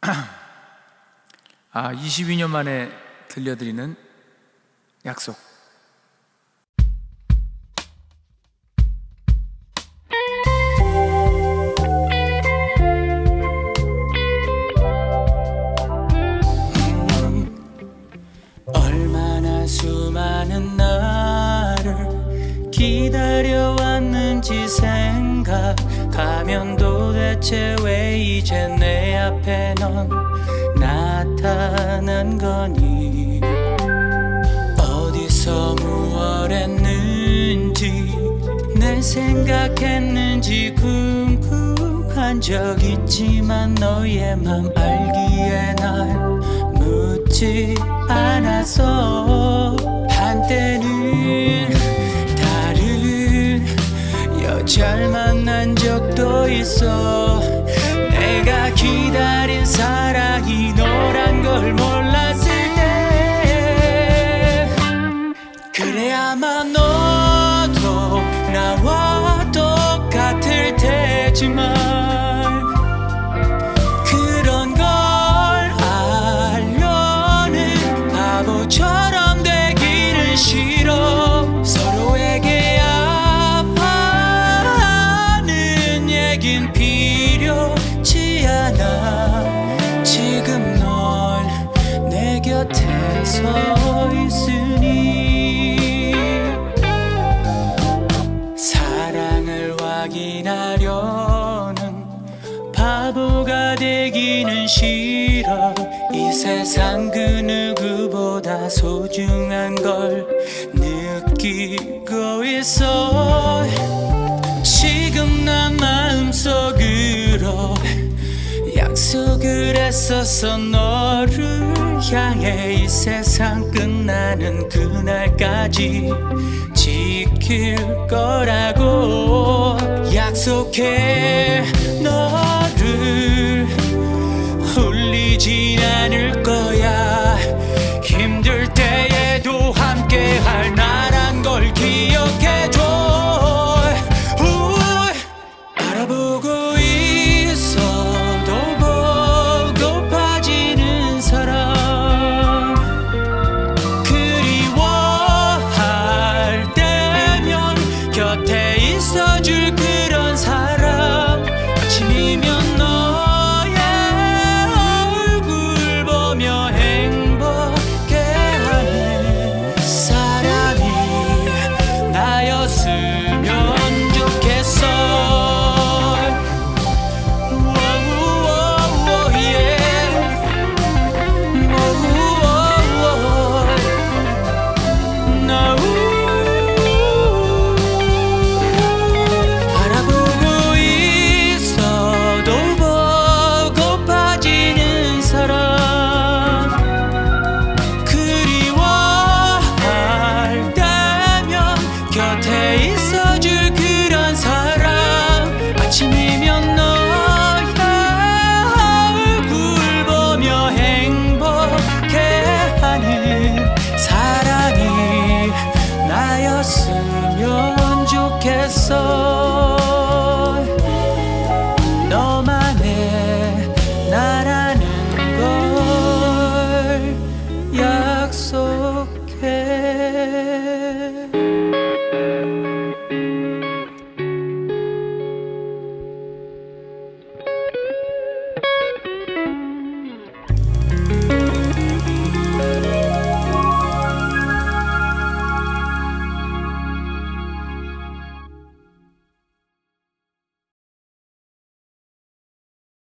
아, 22년 만에 들려드리는 약속. 기다려왔는지 생각하면 도대체 왜 이제 내 앞에 넌 나타난 거니? 어디서 무얼 했는지 내 생각했는지 궁금한 적 있지만 너의 맘 알기에 날 묻지 않았어 한때는 다른 여자를 만난 적도 있어 테지만 그런 걸 알려는 바보처럼 되기는 싫어. 서로에게 아파하는 얘긴 필요치 않아. 지금 널내 곁에 서 확인하려는 바보가 되기는 싫어. 이 세상 그 누구보다 소중한 걸 느끼고 있어. 지금 난 마음속으로 약속을 했었어 너를 향해 이 세상 끝나는 그날까지 지킬 거라고 약속해. 너를 울리진 않을 거야. 힘들 때에도 함께 할 나란 걸 기억